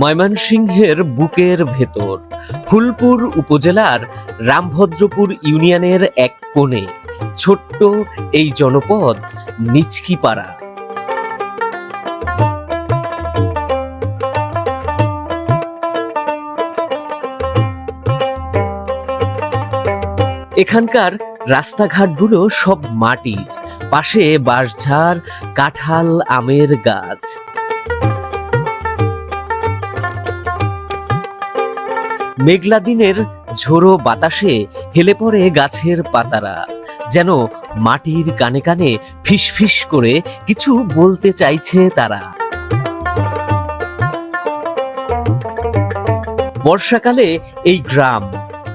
ময়মনসিংহের বুকের ভেতর, ফুলপুর উপজেলার রামভদ্রপুর ইউনিয়নের এক কোণে, ছোট্ট এই জনপদ নিচকিপাড়া। এখানকার রাস্তাঘাটগুলো সব মাটির, পাশে বাঁশঝাড়, কাঁঠাল, আমের গাছ। মেঘলা দিনের ঝোড়ো বাতাসে হেলে পড়ে গাছের পাতারা, যেন মাটির কানে কানে ফিসফিস করে কিছু বলতে চাইছে তারা। বর্ষাকালে এই গ্রাম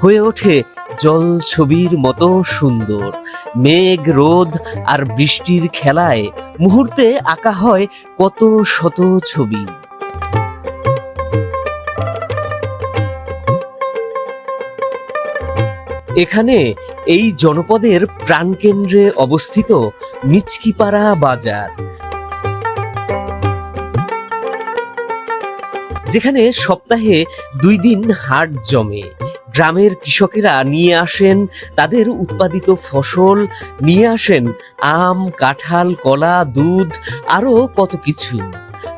হয়ে ওঠে জল ছবির মতো সুন্দর। মেঘ, রোদ আর বৃষ্টির খেলায় মুহূর্তে আঁকা হয় কত শত ছবি। এখানে এই জনপদের প্রাণকেন্দ্রে অবস্থিত মিচকিপাড়া বাজার। যেখানে সপ্তাহে দুই দিন হাট জমে। গ্রামের কৃষকেরা নিয়ে আসেন তাদের উৎপাদিত ফসল, নিয়ে আসেন আম, কাঁঠাল, কলা, দুধ আরও কত কিছু।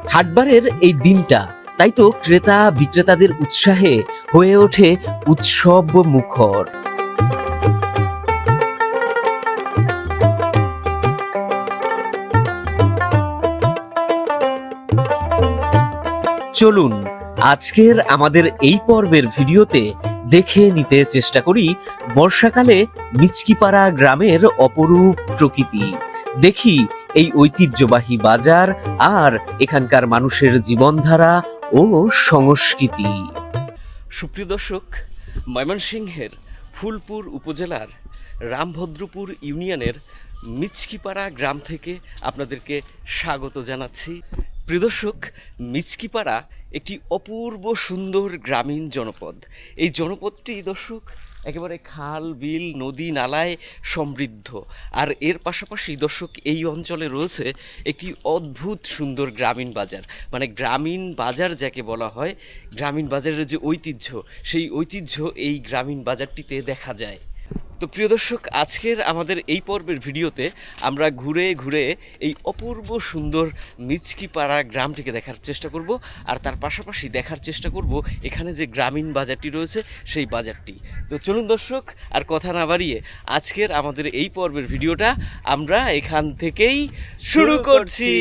হাটবারের এই দিনটা, তাই তো ক্রেতা বিক্রেতাদের উৎসাহে হয়ে ওঠে উৎসব মুখর চলুন আজকের আমাদের এই পর্বের ভিডিওতে দেখে নিতে চেষ্টা করি বর্ষাকালে মিচকিপাড়া গ্রামের অপরূপ প্রকৃতি। দেখি এই ঐতিহ্যবাহী বাজার আর এখানকার মানুষের জীবনধারা ও সংস্কৃতি। সুপ্রিয় দর্শক, ময়মনসিংহের ফুলপুর উপজেলার রামভদ্রপুর ইউনিয়নের মিচকিপাড়া গ্রাম থেকে আপনাদেরকে স্বাগত জানাচ্ছি। প্রিয় দর্শক, মিচকিপাড়া একটি অপূর্ব সুন্দর গ্রামীণ জনপদ। এই জনপদটি দর্শক, একেবারে খাল, বিল, নদী, নালায় সমৃদ্ধ। আর এর পাশাপাশি দর্শক, এই অঞ্চলে রয়েছে একটি অদ্ভুত সুন্দর গ্রামীণ বাজার। মানে গ্রামীণ বাজার যাকে বলা হয়, গ্রামীণ বাজারের যে ঐতিহ্য, সেই ঐতিহ্য এই গ্রামীণ বাজারটিতে দেখা যায়। তো প্রিয় দর্শক, আজকের আমাদের এই পর্বের ভিডিওতে আমরা ঘুরে ঘুরে এই অপূর্ব সুন্দর মিচকিপাড়া গ্রামটিকে দেখার চেষ্টা করব আর তার পাশাপাশি দেখার চেষ্টা করব এখানে যে গ্রামীণ বাজারটি রয়েছে, সেই বাজারটি। তো চলুন দর্শক, আর কথা না বাড়িয়ে আজকের আমাদের এই পর্বের ভিডিওটা আমরা এখান থেকেই শুরু করছি।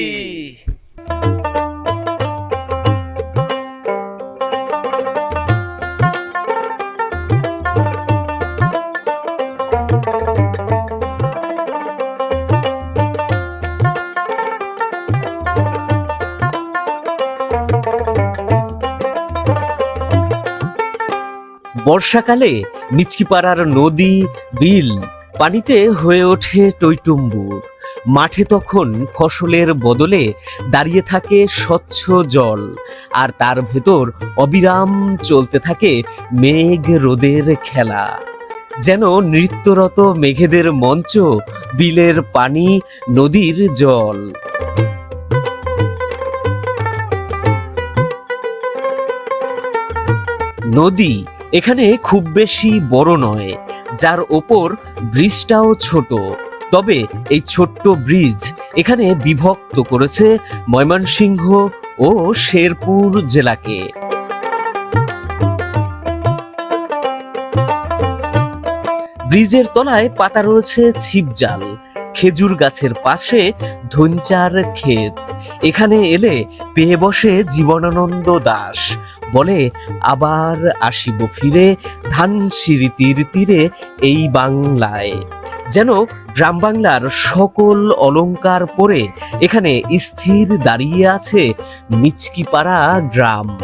বর্ষাকালে মিচকিপাড়ার নদী, বিল পানিতে হয়ে ওঠে টইটুম্বুর মাঠে তখন ফসলের বদলে দাঁড়িয়ে থাকে স্বচ্ছ জল, আর তার ভেতর অবিরাম চলতে থাকে মেঘ রোদের খেলা। যেন নৃত্যরত মেঘেদের মঞ্চ, বিলের পানি, নদীর জল। নদী এখানে খুব বেশি বড় নয়, যার ওপর ব্রিজটাও ছোট। তবে এই ছোট্ট ব্রিজ এখানে বিভক্ত করেছে ময়মনসিংহ ও শেরপুর জেলাকে। ব্রিজের তলায় পাতা রয়েছে ছিপজাল, খেজুর গাছের পাশে ধনচার ক্ষেত। এখানে এলে পেয়ে বসে জীবনানন্দ দাস। বলে, আবার আসিব ফিরে ধানসিঁড়ি তীর তীরে এই বাংলায়। যেন গ্রাম বাংলার সকল অলংকার পরে এখানে স্থির দাঁড়িয়ে আছে মিচকিপাড়া গ্রাম।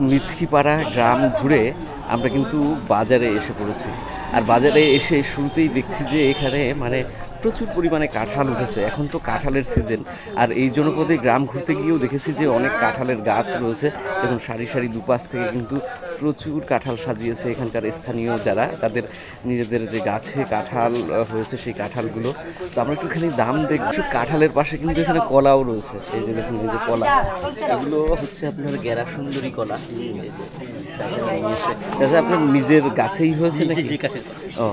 মিচকিপাড়া গ্রাম ঘুরে আমরা কিন্তু বাজারে এসে পড়েছি। আর বাজারে এসে শুরুতেই দেখছি যে এখানে মানে প্রচুর পরিমাণে কাঁঠাল উঠেছে। এখন তো কাঁঠালের সিজন আর এই জনপদে গ্রাম ঘুরতে গিয়েও দেখেছি যে অনেক কাঁঠালের গাছ রয়েছে এবং সারি সারি দুপাশ থেকে কিন্তু প্রচুর কাঁঠাল সাজিয়েছে এখানকার স্থানীয় যারা। তাদের নিজেদের যে গাছে কাঁঠাল হয়েছে সেই কাঁঠালগুলো। তো আমরা একটুখানি দাম দেখছি কাঁঠালের পাশে কিন্তু এখানে কলাও রয়েছে। এই যে দেখুন, এই যে কলা। এগুলো হচ্ছে আপনার গেরা সুন্দরী কলা চাচা চাচা আপনার নিজের গাছেই হয়েছে নাকি? ও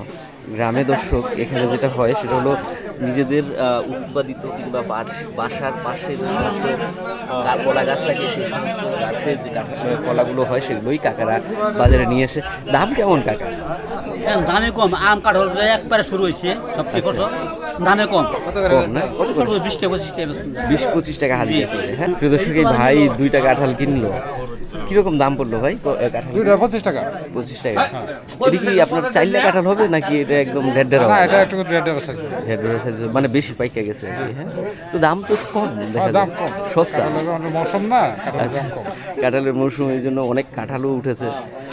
গ্রামে দর্শক এখানে যেটা হয় সেটা হলো নিজেদের উৎপাদিত কিংবা বাসার পাশে যে সমস্ত কলা গাছ থাকে সেই সমস্ত গাছে যে কলাগুলো হয় সেগুলোই কাকারা বাজারে নিয়ে এসে দাম কেমন কাকা? দামে কম। আম কাঁঠাল একবারে শুরু হয়েছে সবচেয়ে কত দামে কম। কম না? কত করে? বিশ টাকা পঁচিশ টাকা। বিশ পঁচিশ টাকা হাজি আছে। হ্যাঁ প্রিয় দর্শক এই ভাই দুইটা কাঁঠাল কিনলো। কীরকম দাম পড়ল ভাই? দুইটা পঁচিশ টাকা। পঁচিশ টাকা। এটা কি আপনার চাইলে কাঁঠাল হবে নাকি এটা একদম ঢেড্ডের না এটা একটু ঢেড্ডের size মানে বেশি পাইকা গেছে হ্যাঁ? তো দাম তো কম হ্যাঁ, দাম কম। সস্তা। মৌসুম না আচ্ছা। কাঁঠালের মৌসুম এই জন্য অনেক কাঁঠালও উঠেছে।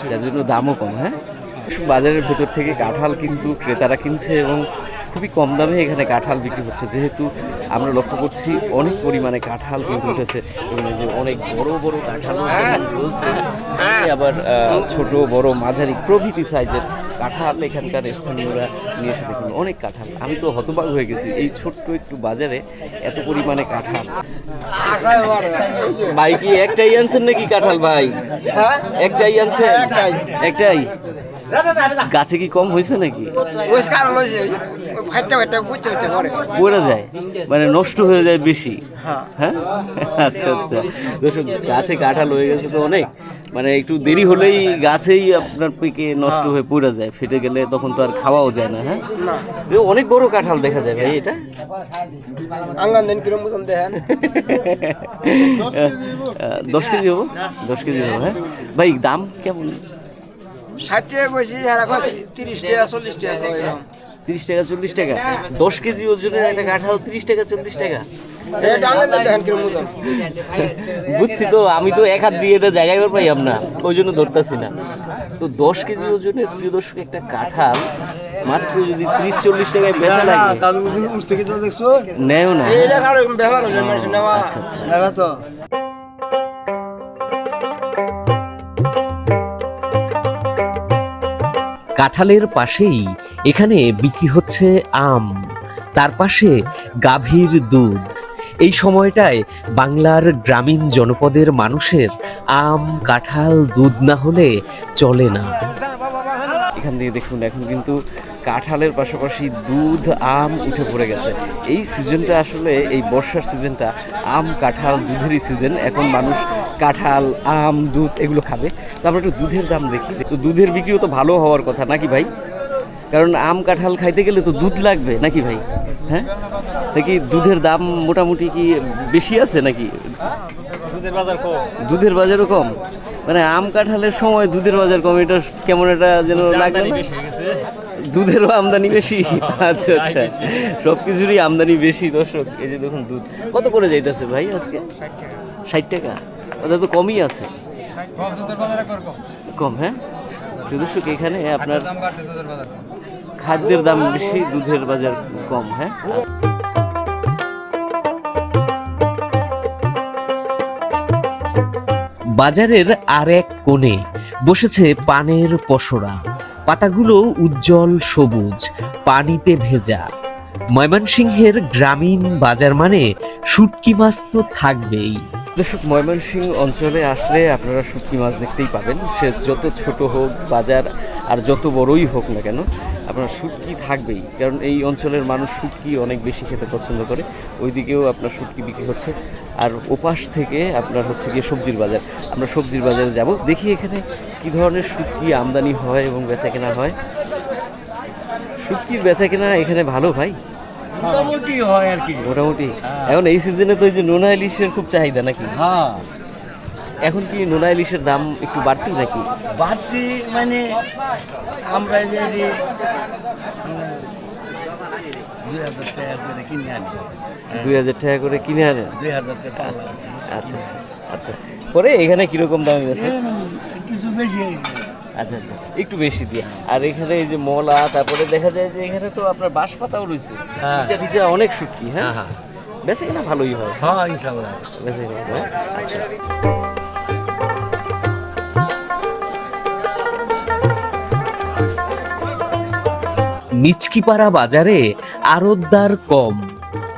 যার জন্য দামও কম হ্যাঁ? বাজারের ভেতর থেকে কাঁঠাল কিন্তু ক্রেতারা কিনছে এবং খুবই কম দামে এখানে কাঁঠাল বিক্রি হচ্ছে। যেহেতু আমরা লক্ষ্য করছি অনেক পরিমাণে কাঁঠাল কিন্তু উঠেছে এবং যে অনেক বড় বড় কাঁঠাল রয়েছে। আবার ছোট বড় মাঝারি প্রভৃতি সাইজের কাঁঠাল এখানকার স্থানীয়রা নিয়ে এসে দেখুন অনেক কাঁঠাল। আমি তো হতবাক হয়ে গেছি এই ছোট্ট একটু বাজারে এত পরিমাণে কাঁঠাল। ভাই কি একটাই আনছেন নাকি কাঁঠাল ভাই? একটাই আনছেন? একটাই। গাছে কি কম হয়েছে নাকি? পড়ে যায় মানে নষ্ট হয়ে যায় বেশি। হ্যাঁ। হ্যাঁ? আচ্ছা আচ্ছা। গাছে কাঁঠাল হয়ে গেছে তো অনেক। মানে একটু দেরি হলেই গাছেই আপনার পেকে নষ্ট হয়ে। পড়ে যায় ফেটে গেলে তখন তো আর খাওয়াও যায় না হ্যাঁ? অনেক বড় কাঁঠাল দেখা যায় ভাই এটা। আঙ্গান দেন কিরম মতন দেখেন। দশ কেজি হব? দশ কেজি হব হ্যাঁ? ভাই দাম কেমন? ষাট টাকা কইছি আর এখন তিরিশ টাকা চল্লিশ টাকা কইলাম। তিরিশ টাকা চল্লিশ টাকা? দশ কেজি ওজনের একটা কাঁঠাল তিরিশ টাকা চল্লিশ টাকা? বুঝছি তো আমি তো এক হাত দিয়ে এটা জায়গায় বের পাইলাম না ওই জন্য ধরতেছি না। তো দশ কেজি ওজনের প্রিয় দর্শক একটা কাঁঠাল মাত্র যদি ত্রিশ চল্লিশ টাকায় বেচা লাগে। নেও না। আচ্ছা, আচ্ছা। কাঁঠালের পাশেই এখানে বিক্রি হচ্ছে আম তার পাশে গাভীর দুধ। এই সময়টায় বাংলার গ্রামীণ জনপদের মানুষের আম, কাঁঠাল, দুধ না হলে চলে না। এখান দিয়ে দেখুন, এখন কিন্তু কাঁঠালের পাশাপাশি দুধ, আম উঠে পড়ে গেছে। এই সিজনটা আসলে, এই বর্ষার সিজনটা আম, কাঁঠাল, দুধেরই সিজন। এখন মানুষ কাঁঠাল, আম, দুধ এগুলো খাবে। তো আমরা একটু দুধের দাম দেখি। তো দুধের বিক্রিও তো ভালো হওয়ার কথা, নাকি ভাই? কারণ আম কাঁঠাল খাইতে গেলে তো দুধ লাগবে নাকি ভাই? হ্যাঁ? কি দুধের দাম মোটামুটি কি বেশি আছে নাকি? দুধের বাজার কম। দুধের বাজারও কম? মানে আম কাঁঠালের সময় দুধের বাজার কম এটা কেমন এটা যেন লাগে দুধেরও আমদানি বেশি? আচ্ছা আচ্ছা সব কিছুরই আমদানি বেশি দর্শক। এই যে দেখুন দুধ। কত করে যাইতেছে ভাই আজকে? ষাট টাকা। ওটা তো কমই আছে। কম দুধের বাজারে কর কম। কম হ্যাঁ? দর্শক এখানে আপনার খাদ্যের দাম বেশি দুধের বাজার কম হ্যাঁ? বাজারের আর এক কোণে বসেছে পানের পসরা। পাতাগুলো উজ্জ্বল সবুজ পানিতে ভেজা। ময়মনসিংহের গ্রামীণ বাজার মানে শুটকি মাছ তো থাকবেই। দর্শক ময়মনসিংহ অঞ্চলে আসলে আপনারা শুটকি মাছ দেখতেই পাবেন। সে যত ছোট হোক বাজার আর যত বড়ই হোক না কেন আপনার শুটকি থাকবেই। কারণ এই অঞ্চলের মানুষ শুটকি অনেক বেশি খেতে পছন্দ করে ওইদিকেও আপনার শুটকি বিক্রি হচ্ছে। আর ওপাশ থেকে আপনার হচ্ছে গিয়ে সবজির বাজার। আমরা সবজির বাজারে যাব দেখি এখানে কি ধরনের শুটকি আমদানি হয় এবং বেচা কেনা হয়। শুটকির বেচা কেনা এখানে ভালো ভাই? মোটামুটি হয় আর কি। মোটামুটি। এখন এই সিজনে তো এই যে নোনা ইলিশের খুব চাহিদা নাকি? হ্যাঁ। এখন কি নোনা ইলিশের দাম একটু বাড়তি নাকি? বাড়তি মানে আমরা যদি দুই হাজার টাকা করে কিনে আনি। দুই হাজার টাকা করে কিনে আনেন দুই হাজার টাকা আচ্ছা আচ্ছা আচ্ছা পরে এখানে কীরকম দাম আছে? কিছু বেশি। আচ্ছা আচ্ছা একটু বেশি দিয়ে। আর এখানে এই যে মলা তারপরে দেখা যায় যে এখানে তো আপনার বাঁশ পাতাও রয়েছে। হ্যাঁ। টিচা টিচা অনেক শুটকি হ্যাঁ? হ্যাঁ। বেঁচে কিনা ভালোই হয়। হ্যাঁ ইনশাল্লাহ। বেঁচে হ্যাঁ? আচ্ছা আচ্ছা। মিচকিপাড়া বাজারে আড়তদার কম।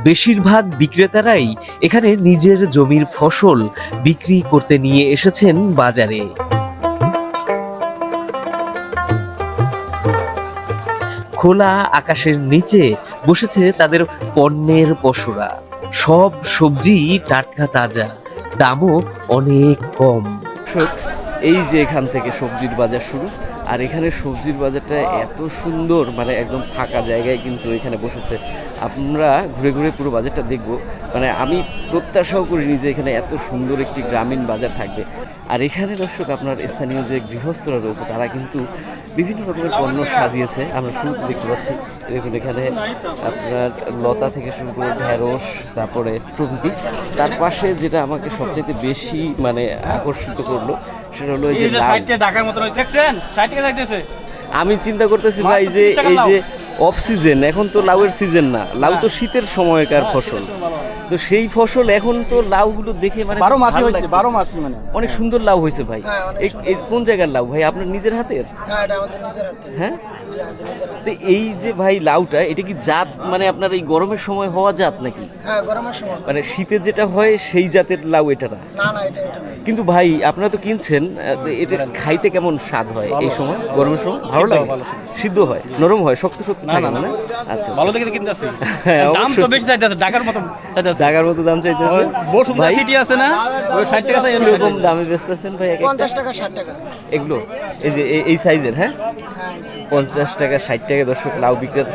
বেশিরভাগ বিক্রেতারাই এখানে নিজের জমির ফসল বিক্রি করতে নিয়ে এসেছেন বাজারে। খোলা আকাশের নিচে বসেছে তাদের পণ্যের পশুরা। সব সবজি টাটকা তাজা, দামও অনেক কম। এই যে এখান থেকে সবজির বাজার শুরু। আর এখানে সবজির বাজারটা এত সুন্দর মানে একদম ফাঁকা জায়গায় কিন্তু এখানে বসেছে। আমরা ঘুরে ঘুরে পুরো বাজারটা দেখব। মানে আমি প্রত্যাশাও করিনি যে এখানে এত সুন্দর একটি গ্রামীণ বাজার থাকবে। আর এখানে দর্শক আপনার স্থানীয় যে গৃহস্থরা রয়েছে তারা কিন্তু বিভিন্ন রকমের পণ্য সাজিয়েছে। আমরা শুরুতে দেখতে পাচ্ছি দেখুন এখানে আপনার লতা থেকে শুরু করে ঢেঁড়স তারপরে প্রভৃতি। তার পাশে যেটা আমাকে সবচেয়ে বেশি মানে আকর্ষিত করল সেটা হলো এই যে লাউ। ঢাকার মতো দেখছেন? ষাট দেখতেছে। আমি চিন্তা করতেছি ভাই যে মাত্র 30 টাকা এই যে অফ সিজন এখন তো লাউয়ের সিজন না। লাউ তো শীতের সময়কার ফসল। তো সেই ফসল এখন তো লাউগুলো দেখে মানে বারো মাসে হয়েছে বারো মাস মানে। অনেক সুন্দর লাউ হয়েছে ভাই। হ্যাঁ, কোন জায়গার লাউ? ভাই আপনার নিজের হাতের। হ্যাঁ? হ্যাঁ তো এই যে ভাই লাউটা এটা কি জাত মানে আপনার এই গরমের সময় হওয়া জাত নাকি? হ্যাঁ গরমের সময় মানে শীতে যেটা হয় সেই জাতের লাউ এটা না? না না এটা এটা কিন্তু ভাই আপনারা তো কিনছেন এটা খাইতে কেমন স্বাদ হয় এই সময়? গরমের সময়? ভালো লাগে? সিদ্ধ। হয়? নরম হয়? শক্ত শক্ত থাকে না। আচ্ছা। ভালো দেখে কিনতে আসছি হ্যাঁ, দাম তো। বেশি চাইতেছে ঢাকার মতো চাইতেছে। জাগার মতো দাম চাইতেছে। ভাই সিটি আছে না? ওই ষাট টাকা চাই কীরকম দামে বেচতেছেন ভাই এক একটা? পঞ্চাশ টাকা ষাট টাকা। এগুলো? এই যে এই- সাইজের হ্যাঁ? হ্যাঁ। পঞ্চাশ টাকা ষাট টাকা দর্শক লাউ বিক্রেতা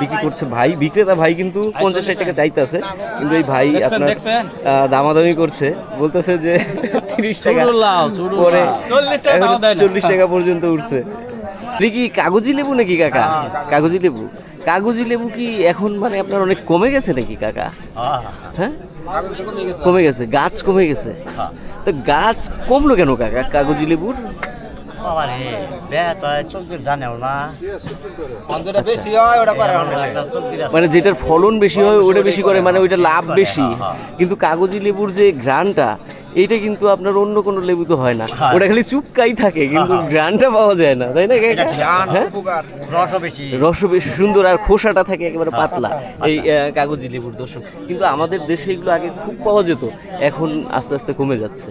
বিক্রি করছে ভাই। বিক্রেতা ভাই কিন্তু পঞ্চাশ ষাট টাকা চাইতেছে। কিন্তু এই ভাই আপনার দামাদামি করছে। বলতেছে যে তিরিশ টাকা পরে লাউ। 40 টাকা এখন দামও দেয় না। চল্লিশ টাকা পর্যন্ত উঠছে। কি কাগজি লেবু নাকি কাকা? কাগজি লেবু। কাগজি লেবু কি এখন মানে আপনার অনেক কমে গেছে নাকি কাকা? হ্যাঁ কমে গেছে। গাছ কমে গেছে। তো গাছ কমলো কেন কাকা কাগজি লেবুর? হয় জানেও না। যেটা বেশি হয় ওটা করে মানে যেটার ফলন বেশি হয় ওটা বেশি করে মানে ওইটা লাভ বেশি। কিন্তু কাগজি লেবুর যে গ্রানটা এইটা কিন্তু আপনার অন্য কোনো লেবু তো হয় না। ওটা খালি চুপকাই থাকে কিন্তু গ্রানটা পাওয়া যায় না তাই না? এটা হ্যাঁ? রসও বেশি। সুন্দর আর খোসাটা থাকে একেবারে পাতলা। এই কাগজি লেবুর দর্শক কিন্তু আমাদের দেশে এগুলো আগে খুব পাওয়া যেত এখন আস্তে আস্তে কমে যাচ্ছে।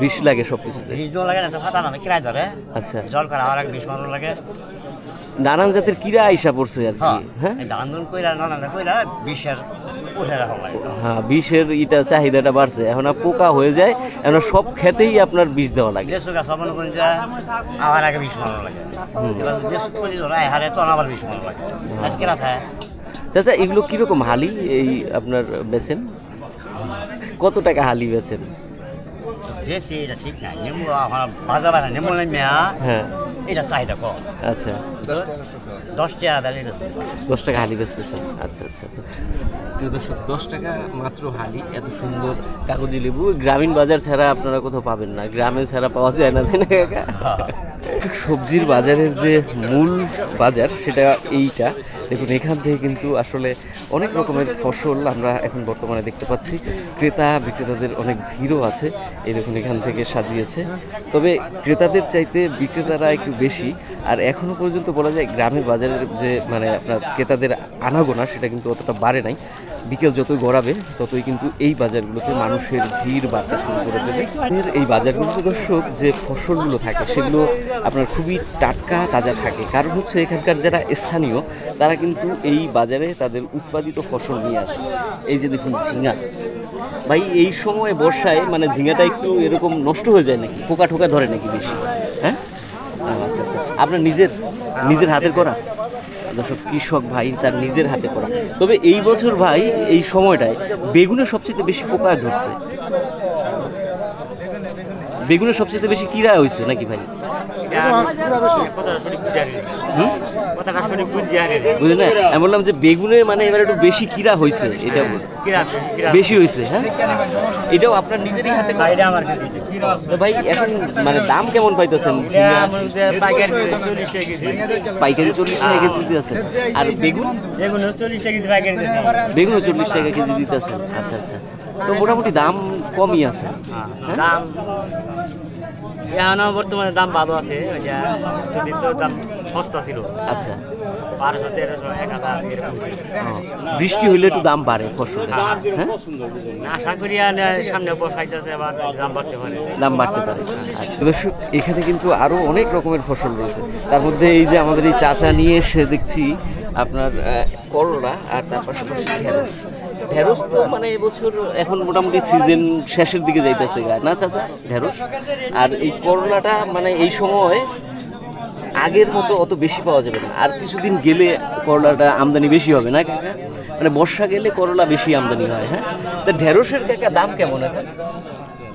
বিষ লাগে সব কিছুতে বিষ জল লাগে না তো ফাটা না কিরায় ধরে। আচ্ছা। জল করে আর বিষ মারো লাগে। নানান জাতের কিরা আইসা পড়ছে আর কি হ্যাঁ। হ্যাঁ? এই কইরা না না কইরা বিষের হ্যাঁ বিষের ইটা চাহিদাটা বাড়ছে। এখন পোকা হয়ে যায় এখন সব খেতেই আপনার বিষ দেওয়া লাগে। আবার আগে বিষ মারো লাগে। হারে তো আবার বিষ মারো লাগে। চাচা এগুলো কীরকম হালি এই আপনার বেছেন? কত টাকা হালি বেছেন? দেশে এটা ঠিক না নেমু আমার বাজার নেমু হ্যাঁ। এটা চাহিদা কম। আচ্ছা। দশ টাকা বেলে গেছে দশ টাকা হালি বেচতেছেন আচ্ছা আচ্ছা আচ্ছা। প্রিয় দর্শক দশ টাকা মাত্র হালি এত সুন্দর কাগজি লেবু। গ্রামীণ বাজার ছাড়া আপনারা কোথাও পাবেন না। গ্রামে ছাড়া পাওয়া যায় না তাই না কাকা? সবজির বাজারের যে মূল বাজার সেটা এইটা। দেখুন এখান থেকে কিন্তু আসলে অনেক রকমের ফসল আমরা এখন বর্তমানে দেখতে পাচ্ছি। ক্রেতা বিক্রেতাদের অনেক ভিড়ও আছে। এই দেখুন এখান থেকে সাজিয়েছে। তবে ক্রেতাদের চাইতে বিক্রেতারা একটু বেশি। আর এখনও পর্যন্ত বলা যায় গ্রামের বাজারের যে মানে আপনার ক্রেতাদের আনাগোনা, সেটা কিন্তু অতটা বাড়ে নাই। বিকেল যতই গড়াবে, ততই কিন্তু এই বাজারগুলোতে মানুষের ভিড় বাড়তে শুরু করে দেবে। এই বাজারগুলোতে দর্শক, যে ফসলগুলো থাকে, সেগুলো আপনার খুবই টাটকা তাজা থাকে। কারণ হচ্ছে এখানকার যারা স্থানীয়, তারা কিন্তু এই বাজারে তাদের উৎপাদিত ফসল নিয়ে আসে। এই যে দেখুন ঝিঙা। ভাই, এই সময় বর্ষায় মানে ঝিঙাটা একটু এরকম নষ্ট হয়ে যায় নাকি? পোকা ঠোকা ধরে নাকি বেশি? হ্যাঁ? আচ্ছা আচ্ছা। আপনার নিজের নিজের হাতের করা? দর্শক কৃষক ভাই তার নিজের হাতে করা। তবে এই বছর ভাই এই সময়টায় বেগুনে সবচেয়ে বেশি পোকা ধরছে। বেগুনে সবচেয়ে বেশি কিরা হয়েছে নাকি ভাই? বুঝলেন না? আমি বললাম যে বেগুনে মানে এবার একটু বেশি কিরা হয়েছে এটা বেশি হয়েছে হ্যাঁ? এটাও আপনার নিজেরই হাতে তো ভাই এখন মানে দাম কেমন পাইতেছেন? পাইকারি চল্লিশ টাকা কেজি। দিতে আছেন। আর বেগুন? বেগুন চল্লিশ টাকা কেজি দিতে আছেন। আচ্ছা আচ্ছা। তো মোটামুটি দাম কমই আছে। হ্যাঁ? এখনও বর্তমানে দাম ভালো আছে ওই যে দুদিন তো দাম সস্তা ছিল। আচ্ছা। বারোশো তেরোশো এক হাজার এরকম বৃষ্টি হইলে একটু দাম বাড়ে ফসলের। হ্যাঁ। আশা করি সামনে বসাইতেছে আবার দাম বাড়তে পারে। দাম বাড়তে পারে। আচ্ছা দর্শক এখানে কিন্তু আরও অনেক রকমের ফসল রয়েছে। তার মধ্যে এই যে আমাদের এই চাচা নিয়ে এসে দেখছি আপনার করলা আর তার পাশাপাশি ঢেঁড়স। ঢেঁড়স তো মানে এবছর এখন মোটামুটি সিজন শেষের দিকে যাইতেছে না চাচা? ঢেঁড়স? আর এই করলাটা মানে এই সময় আগের মতো অত বেশি পাওয়া যাবে না। আর কিছুদিন গেলে করলাটা আমদানি বেশি হবে না কাকা? মানে বর্ষা গেলে করলা বেশি আমদানি হয় হ্যাঁ? তা ঢেঁড়সের কাকা দাম কেমন এখন?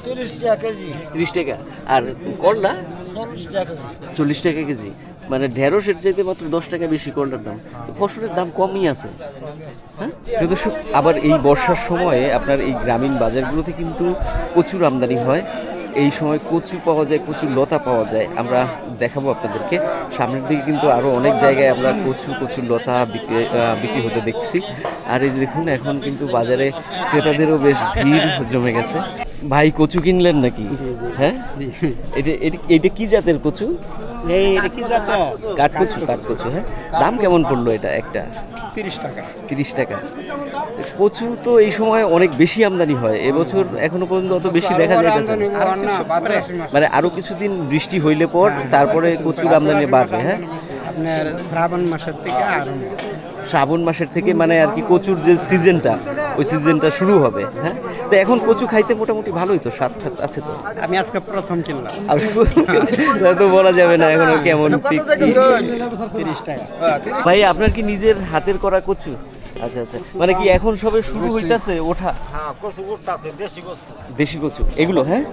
তিরিশ টাকা কেজি। ত্রিশ টাকা। আর করলা? চল্লিশ টাকা কেজি। মানে ঢেঁড়সের চাইতে মাত্র দশ টাকা বেশি করলার দাম? ফসলের দাম কমই আছে। হ্যাঁ? আবার এই বর্ষার সময়ে আপনার এই গ্রামীণ বাজারগুলোতে কিন্তু প্রচুর আমদানি হয়। এই সময় কচু পাওয়া যায় কচুর লতা পাওয়া যায়। আমরা দেখাবো আপনাদেরকে। সামনের দিকে কিন্তু আরও অনেক জায়গায় আমরা কচু কচুর লতা বিক্রি বিক্রি হতে দেখছি। আর এই দেখুন এখন কিন্তু বাজারে ক্রেতাদেরও বেশ ভিড় জমে গেছে। ভাই কচু কিনলেন নাকি? হ্যাঁ? এটা এটা- কি জাতের কচু? এই এটা কি জাত? কাঠকচু কাঠকচু হ্যাঁ? দাম কেমন পড়ল এটা একটা? তিরিশ টাকা। তিরিশ টাকা। কচু তো এই সময় অনেক বেশি আমদানি হয়। এবছর এখনও পর্যন্ত অত বেশি দেখা যায়। মানে আরও কিছুদিন বৃষ্টি হইলে পর তারপরে কচুর আমদানি বাড়বে হ্যাঁ? আপনার শ্রাবণ মাসের থেকে আরম্ভ। শ্রাবণ মাসের থেকে মানে আর কি কচুর যে সিজনটা ওই সিজনটা শুরু হবে হ্যাঁ? তো এখন কচু খাইতে মোটামুটি ভালোই তো স্বাদ ঠাত আছে তো? আমি আজকে প্রথম কিনলাম। আর তো বলা যাবে না এখন কেমন তিরিশ টাকা। ভাই আপনার কি নিজের হাতের করা কচু? আচ্ছা আচ্ছা। মানে কি এখন সবে শুরু হইতাছে ওঠা? হ্যাঁ কচু করতেছে দেশি কচু। দেশি কচু এগুলো হ্যাঁ?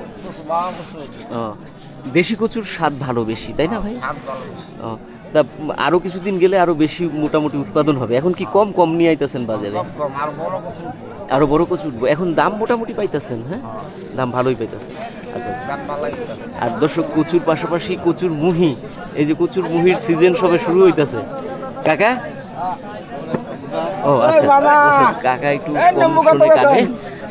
দেশি কচুর স্বাদ ভালো বেশি তাই না ভাই? ভালো ও, তা উম, আরও কিছুদিন গেলে আরও বেশি মোটামুটি উৎপাদন হবে। এখন কি কম কম নিয়ে আইতাছেন বাজারে? কম কম বড় কচু আরও বড় কচু উঠবো। এখন দাম মোটামুটি পাইতাছেন হ্যাঁ? দাম ভালোই পাইতাছেন। আচ্ছা আচ্ছা। আর দর্শক কচুর পাশাপাশি কচুর মুহি। এই যে কচুর মুহির সিজন সবে শুরু হইতাছে। কাকা? ও আচ্ছা। কাকা একটু কাটে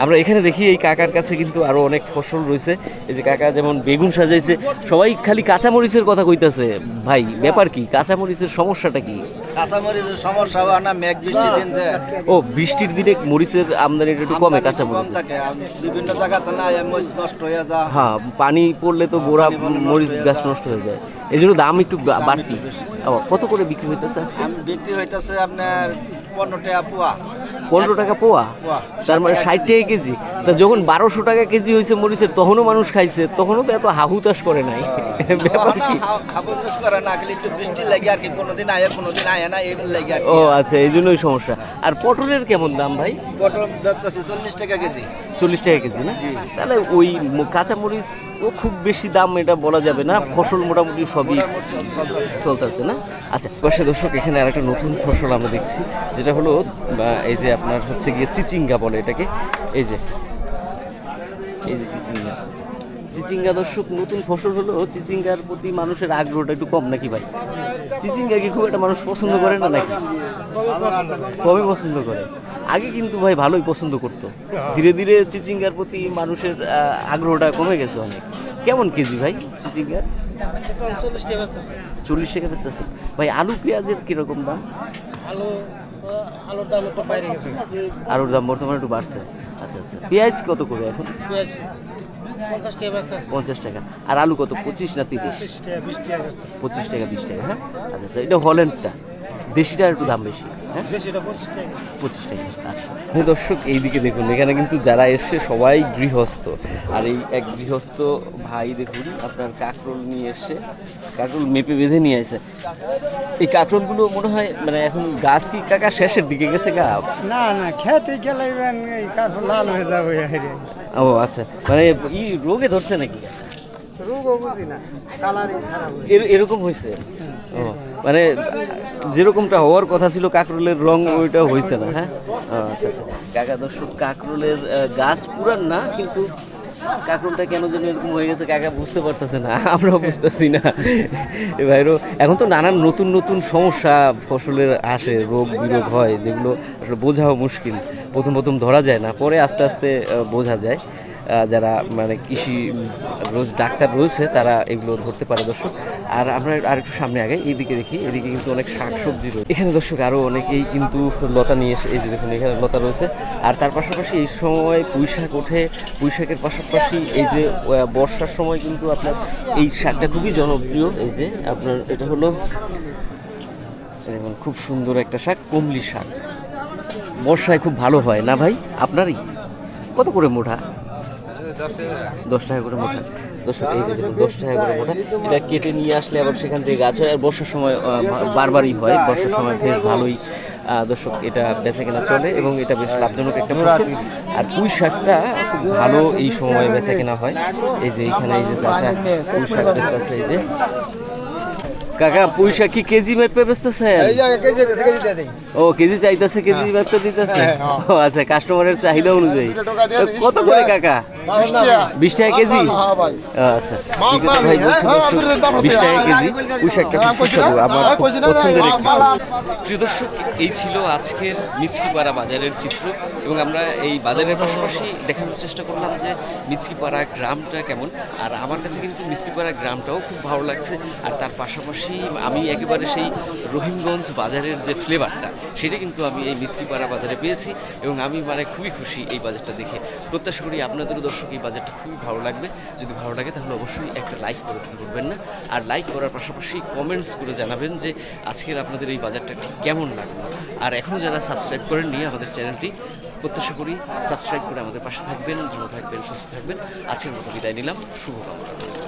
আমরা এখানে দেখি এই কাকার কাছে কিন্তু আরও অনেক ফসল রয়েছে। এই যে কাকা যেমন বেগুন সাজাইছে সবাই খালি কাঁচামরিচের কথা কইতাছে। ভাই ব্যাপার কি? কাঁচামরিচের সমস্যাটা কি? কাঁচামরিচের সমস্যা হয় না মেঘ বৃষ্টি দিন যে। ও বৃষ্টির দিনে মরিচের আমদানিটা একটু কমে কাঁচামরিচ। থাকে বিভিন্ন জায়গাতে না মরিচ নষ্ট হয়ে যা হ্যাঁ পানি পড়লে তো গোড়া নষ্ট মরিচ গাছ নষ্ট হয়ে যায়। এই জন্য দাম একটু বাড়তি। কত করে বিক্রি হইতেছে বিক্রি হইতেছে আপনার পনেরো টাকা পোয়া। পনেরো টাকা পোয়া। তার মানে ষাট টাকা কেজি। তা যখন বারোশো টাকা কেজি হয়েছে মরিচের তখনও মানুষ খাইছে তখনও তো এত হাহু চাষ করে নাই। ব্যাপার কি? হাবুতাস করে না খালি একটু বৃষ্টি লাগে আর কি কোনোদিন আয় কোনোদিন আয় না এই লাগে ও আচ্ছা এই জন্যই সমস্যা। আর পটলের কেমন দাম ভাই? পটল ব্যস্ত আছে চল্লিশ টাকা কেজি। চল্লিশ টাকা কেজি না? তাহলে ওই কাঁচা কাঁচামরিচ ও খুব বেশি দাম এটা বলা যাবে না। ফসল মোটামুটি সবই চলতেছে চলতেছে না? আচ্ছা পাশে দর্শক এখানে আর একটা নতুন ফসল আমরা দেখছি। যেটা হলো এই যে আপনার হচ্ছে গিয়ে চিচিঙ্গা বলে এটাকে। এই যে এই যে চিচিঙ্গা। চিচিঙ্গা দর্শক, নতুন ফসল হলো চিচিঙ্গার প্রতি মানুষের আগ্রহটা একটু কম নাকি ভাই? চিচিঙ্গা কি খুব একটা মানুষ পছন্দ করে না নাকি? কবে পছন্দ করে। আগে কিন্তু ভাই ভালোই পছন্দ করতো। ধীরে ধীরে চিচিঙ্গার প্রতি মানুষের আগ্রহটা কমে গেছে অনেক। কেমন কেজি ভাই চিচিঙ্গার? চল্লিশ টাকা ভাই আলু, পেঁয়াজের কীরকম দাম? আলু আলুর দাম আলুর দাম বর্তমানে একটু বাড়ছে। আচ্ছা আচ্ছা। পেঁয়াজ কত করে এখন? পেঁয়াজ পঞ্চাশ টাকা আর আলু কত? পঁচিশ না তিরিশ? পঁচিশ টাকা বিশ টাকা হ্যাঁ? আচ্ছা আচ্ছা এটা হল্যান্ডটা। দেশিটার একটু দাম বেশি হ্যাঁ? পঁচিশ টাকা। আচ্ছা আচ্ছা। হ্যাঁ, দর্শক এইদিকে দেখুন এখানে কিন্তু যারা এসছে সবাই গৃহস্থ। আর এই এক গৃহস্থ ভাই দেখুন আপনার কাকরোল নিয়ে এসে কাকরোল মেপে বেঁধে নিয়ে আসে। এই কাকরোলগুলো মনে হয় মানে এখন গাছ কি কাকা শেষের দিকে গেছে গা? না না খেতে গেলে এই কাঠল লাল হয়ে যাবে ও আচ্ছা। মানে ই রোগে ধরছে নাকি? এরকম হয়েছে ও মানে যেরকমটা হওয়ার কথা ছিল কাকরোলের রং ওইটা হয়েছে না হ্যাঁ? আচ্ছা আচ্ছা। কাকা দর্শক কাকরোলের গাছ পুরান না কিন্তু কাকরোলটা কেন যেন এরকম হয়ে গেছে কাকা বুঝতে পারতেছে না আমরাও বুঝতেছি না। এ ভাইরও এখন তো নানান নতুন নতুন সমস্যা ফসলের আসে রোগ বিরোগ হয় যেগুলো আসলে বোঝাও মুশকিল। প্রথম প্রথম ধরা যায় না, পরে আস্তে আস্তে বোঝা যায়। যারা মানে কৃষি রোজ ডাক্তার রয়েছে, তারা এগুলো ধরতে পারে দর্শক। আর আমরা আর একটু সামনে আগে, এইদিকে দেখি, এদিকে কিন্তু অনেক শাকসবজি রয়েছে। এখানে দর্শক আরও অনেকেই কিন্তু লতা নিয়ে এসে, এই যে দেখুন, এখানে লতা রয়েছে। আর তার পাশাপাশি এই সময় পুঁই শাক ওঠে। পুঁই শাকের পাশাপাশি এই যে বর্ষার সময় কিন্তু আপনার এই শাকটা খুবই জনপ্রিয়। এই যে আপনার, এটা হলো খুব সুন্দর একটা শাক, কমলি শাক। বর্ষায় খুব ভালো হয়, না ভাই? আপনারই? কত করে মোটা? দশ টাকা করে মোটা। দশ এই যে টাকা করে মোটা। এটা কেটে নিয়ে আসলে আবার সেখান থেকে গাছ হয়, আর বর্ষার সময় বারবারই হয়। বর্ষার সময় বেশ ভালোই দর্শক, এটা বেচা কেনা চলে এবং এটা বেশ লাভজনক একটা ফসল। আর পুঁই শাকটা খুব ভালো এই সময় বেচা কেনা হয়। এই যে এখানে এই যে চাচা পুঁই শাক বেচতেছে, এই যে। কাকা পয়সা কি কেজি মেপে বেচতেছেন ও কেজি চাইতেছে কেজি ব্যবসা দিতেছে। ও আচ্ছা কাস্টমারের চাহিদা অনুযায়ী। কত করে কাকা? বিশ টাকা কেজি? আচ্ছা। ভাই বিশ টাকা কেজি? পোশাকটা সুস্বাদু আমার পছন্দের প্রিয় দর্শক এই ছিল আজকের মিচকিপাড়া বাজারের চিত্র এবং আমরা এই বাজারের পাশাপাশি দেখানোর চেষ্টা করলাম যে মিচকিপাড়া গ্রামটা কেমন। আর আমার কাছে কিন্তু মিচকিপাড়া গ্রামটাও খুব ভালো লাগছে। আর তার পাশাপাশি আমি একেবারে সেই রহিমগঞ্জ বাজারের যে ফ্লেভারটা সেটা কিন্তু আমি এই মিষ্টিপাড়া বাজারে পেয়েছি এবং আমি মানে খুবই খুশি এই বাজারটা দেখে। প্রত্যাশা করি আপনাদেরও দর্শক, এই বাজারটা খুবই ভালো লাগবে। যদি ভালো লাগে তাহলে অবশ্যই একটা লাইক করে দিতে ভুলবেন না। আর লাইক করার পাশাপাশি কমেন্টস করে জানাবেন যে আজকের আপনাদের এই বাজারটা ঠিক কেমন লাগল। আর এখনও যারা সাবস্ক্রাইব করেন নিয়ে আমাদের চ্যানেলটি প্রত্যাশা করি সাবস্ক্রাইব করে আমাদের পাশে থাকবেন, ভালো থাকবেন, সুস্থ থাকবেন। আজকের মতো বিদায় নিলাম। শুভকামনা।